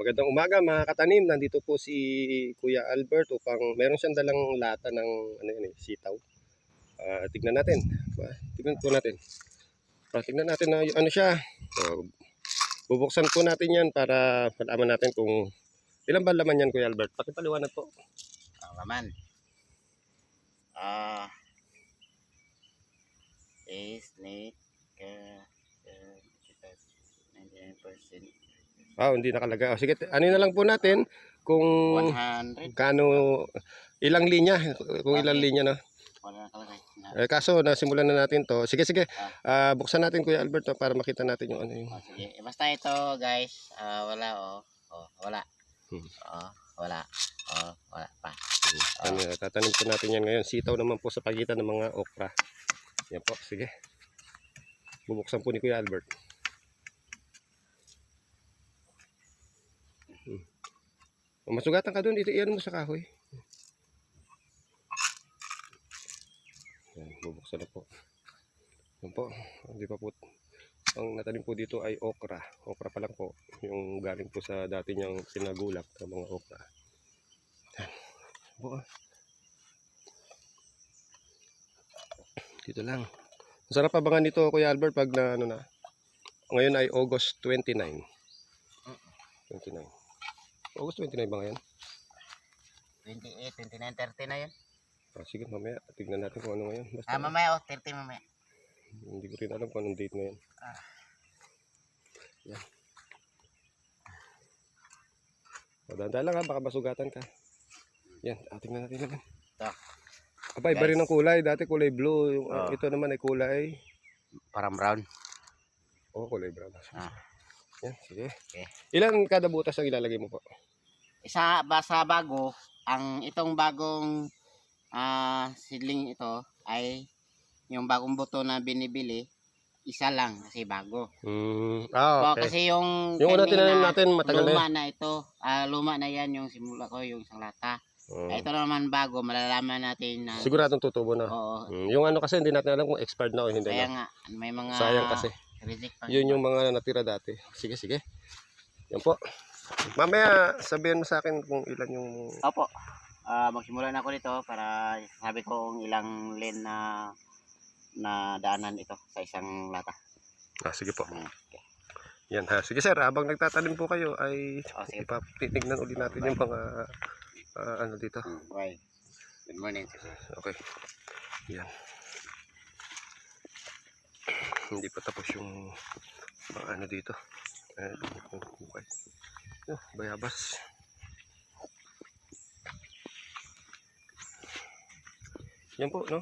magandang umaga mga katanim. Nandito po si Kuya Albert upang meron siyang dalang lata ng ano eh, sitaw. Ah, tignan natin. Ah, tignan po natin. Ah, tignan natin na y- ano siya. So, bubuksan po natin yan para malaman natin kung ilan ba laman yan Kuya Albert. Pakipaliwanag po. Ang laman. Ah. is snake. Uh, uh, 99%. Ah, hindi nakalagay. Oh, sige, ano na lang po natin kung 100. kano ilang linya, kung ilang linya na. Wala. Na, Eh, kaso nasimulan na natin to. Sige, sige. Ah, buksan natin Kuya Albert to, para makita natin yung ano yung oh, sige. Eh, Basta ito guys. ah, wala oh. Oh, wala. Hmm. Oh, wala. Oh, wala pa. Ano, tatanim po natin yan ngayon. Sitaw naman po sa pagitan ng mga okra. Yan po, sige. Bubuksan po ni Kuya Albert. Oh, masugatan ka doon, dito iyan mo sa kahoy. Yan, bubuksan na po. Yan po, hindi pa po. Ang natanim po dito ay okra. Okra pa lang po. Yung galing po sa dati niyang sinagulak ng mga okra. Yan. Po. Dito lang. Masarap abangan nito Kuya Albert pag na ano na. Ngayon ay August 29. 29. August 29 ba ngayon? 28, 29, 30 na yun. Ah, sige mamaya tignan natin kung ano ngayon. Basta Ah, mamaya oh. 30 mamaya. hindi ko rin alam kung anong date ngayon. Ah. Yan. O, dahan-dahan lang ha, baka masugatan ka. Yan, ah, tingnan natin naman. Ito. Aba, iba rin ang kulay. Dati kulay blue. Yung, Oh. Ito naman ay kulay. Parang brown. Oh, kulay brown. Ah. Yan, sige. Okay. Ilan kada butas ang ilalagay mo po? Isa ba sa bago, ang itong bagong ah seedling ito ay yung bagong buto na binibili, isa lang kasi bago. Mm, ah, So, okay. kasi yung Yung una tinanim natin, matagal na luma na ito. Ah, luma na yan yung simula ko, yung isang lata. Oh. Ah, ito naman bago, malalaman natin na Siguradong tutubo na. Oo. Mm, yung ano kasi hindi natin alam kung expired na o hindi Kaya na. nga, may mga Sayang kasi. Yun yung mga natira dati. Sige, sige. Yan po. Mamaya sabihin mo sa akin kung ilan yung... Opo. Ah, magsimula na ako dito para sabi ko kung ilang lane na na daanan ito sa isang lata. Ah, sige po. Mm, Okay. Yan ha. Sige sir, habang nagtatanim po kayo ay Oh, sige. ipatignan uli natin yung mga ah, ano dito. Mm, Okay. Good morning. sir. Okay. Yan. Hindi pa tapos yung mga ano dito. Eh, okay. Oh, bayabas. Yan po, no?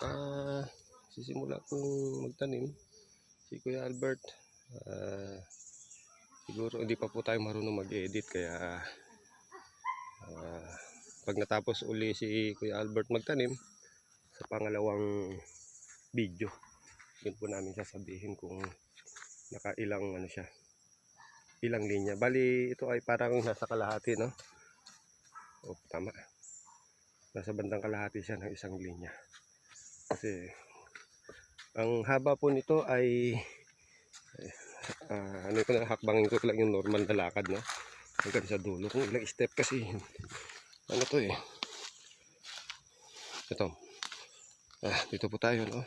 Ah, sisimula kong magtanim si Kuya Albert. Ah, siguro hindi pa po tayo marunong mag-edit kaya ah, pag natapos uli si Kuya Albert magtanim sa pangalawang video yun po namin sasabihin kung nakailang ano siya ilang linya. Bali ito ay parang nasa kalahati no? O tama. Nasa bandang kalahati siya ng isang linya. Kasi ang haba po nito ay ah, ano ko na hakbangin ko lang yung normal na lakad no? Hanggang sa dulo. Kung ilang step kasi ano to eh. Ito. Ah, dito po tayo no?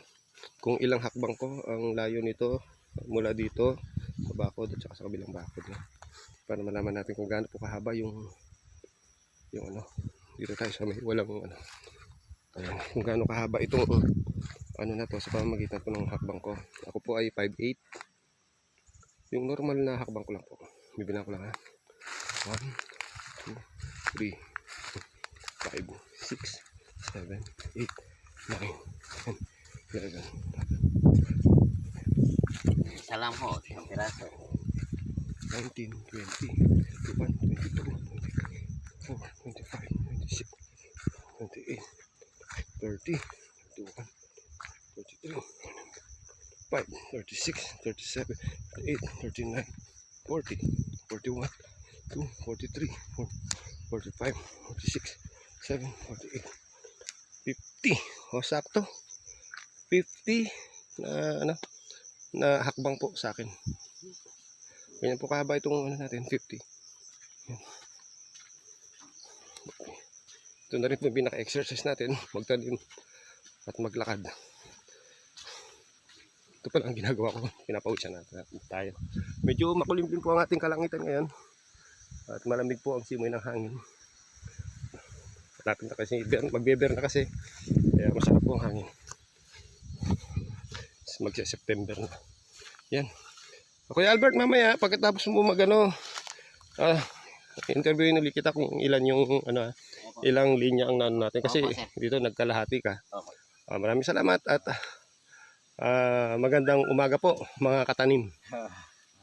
Kung ilang hakbang ko ang layo nito mula dito sa bakod at saka sa kabilang bakod no? para malaman natin kung gaano po kahaba yung yung ano dito tayo sa may walang ano. Ayan, kung gaano kahaba itong ano na to sa pamamagitan po ng hakbang ko. Ako po ay 5'8 yung normal na hakbang ko lang po. Bibilang ko lang ha? 1 2 3 5 6 7 8 9 10 11 12 Salam ho, isang 19, 20, 21, 22, 24, 25, 26, 28, 30, 31, 32, 5, 36, 37, 38, 39, 40, 41, 2, 43, 4, 45, 46, 7, 48, 50. O, sakto. 50 na uh, ano, na hakbang po sa akin. Ganyan po kahaba itong ano natin, 50. Yan. Ito na rin po pinaka-exercise natin, magtanim at maglakad. Ito pala ang ginagawa ko, pinapawisan natin tayo. Medyo makulimlim po ang ating kalangitan ngayon at malamig po ang simoy ng hangin. Malapit na kasi, magbeber na kasi, kaya masarap po ang hangin. Magsa-September na. Yan. Kuya Albert, mamaya, pagkatapos mo magano, ah, interviewin ulit kita kung ilan yung, ano, ah, Opo. ilang linya ang nano natin. Kasi sir. dito nagkalahati ka. Opo. Ah, maraming salamat at ah, magandang umaga po mga katanim.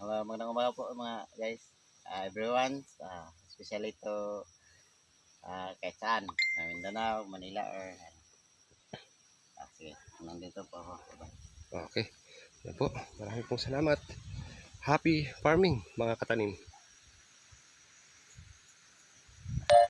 Uh, magandang umaga po mga guys. Uh, everyone, uh, especially to uh, kahit saan, sa Mindanao, Manila, or uh, sige, nandito po ako. Bye. Okay. Yan po. Maraming pong salamat. Happy farming mga katanim.